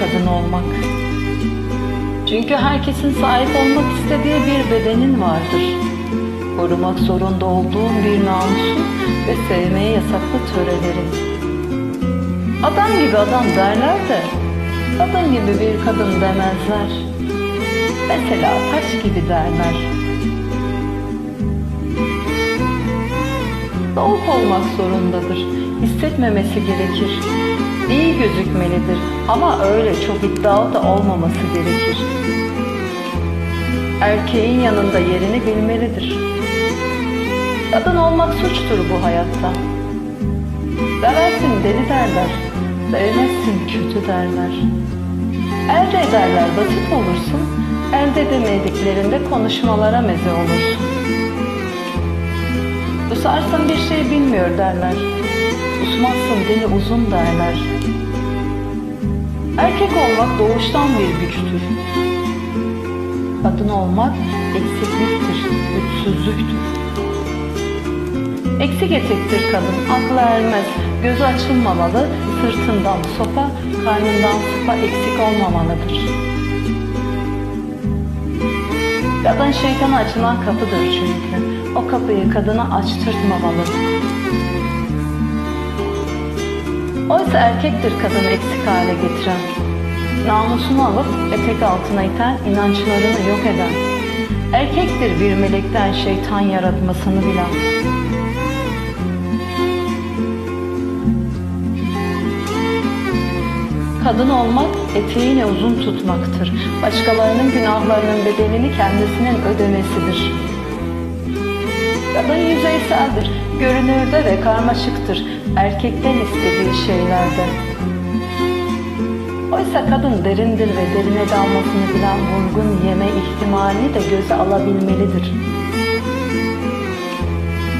kadın olmak. Çünkü herkesin sahip olmak istediği bir bedenin vardır. Korumak zorunda olduğun bir namusun ve sevmeye yasaklı törelerin. Adam gibi adam derler de, kadın gibi bir kadın demezler. Mesela taş gibi derler. Soğuk olmak zorundadır. Hissetmemesi gerekir. İyi gözükmelidir ama öyle çok iddialı da olmaması gerekir. Erkeğin yanında yerini bilmelidir. Kadın olmak suçtur bu hayatta. Seversin deli derler, sevmezsin kötü derler. Elde ederler basit olursun, elde edemediklerinde konuşmalara meze olursun. Susarsın bir şey bilmiyor derler. Susmazsın dili uzun derler. Erkek olmak doğuştan bir güçtür. Kadın olmak eksikliktir, güçsüzlüktür. Eksik etektir kadın, aklı ermez, gözü açılmamalı, sırtından sopa, karnından sopa eksik olmamalıdır. Kadın şeytana açılan kapıdır çünkü. O kapıyı kadına açtırtmamalı. Oysa erkektir kadını eksik hale getiren. Namusunu alıp etek altına iten, inançlarını yok eden. Erkektir bir melekten şeytan yaratmasını bilen. Kadın olmak eteğini uzun tutmaktır. Başkalarının günahlarının bedelini kendisinin ödemesidir. Kadın yüzeyseldir, görünürde ve karmaşıktır. Erkekten istediği şeylerde. Oysa kadın derindir ve derine dalmasını bilen vurgun yeme ihtimalini de göze alabilmelidir.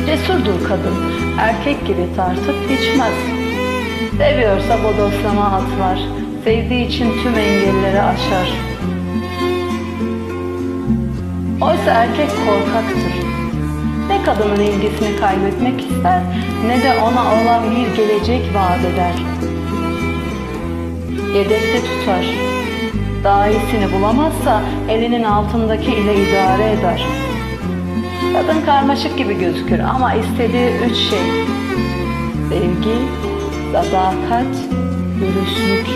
Cesurdur kadın, erkek gibi tartıp geçmez. Seviyorsa bodoslama atlar, sevdiği için tüm engelleri aşar. Oysa erkek korkaktır. Ne kadının ilgisini kaybetmek ister ne de ona olan bir gelecek vaat eder. Yedekte tutar. Daha iyisini bulamazsa elinin altındaki ile idare eder. Kadın karmaşık gibi gözükür ama istediği üç şey. Sevgi, sadakat, dürüstlük.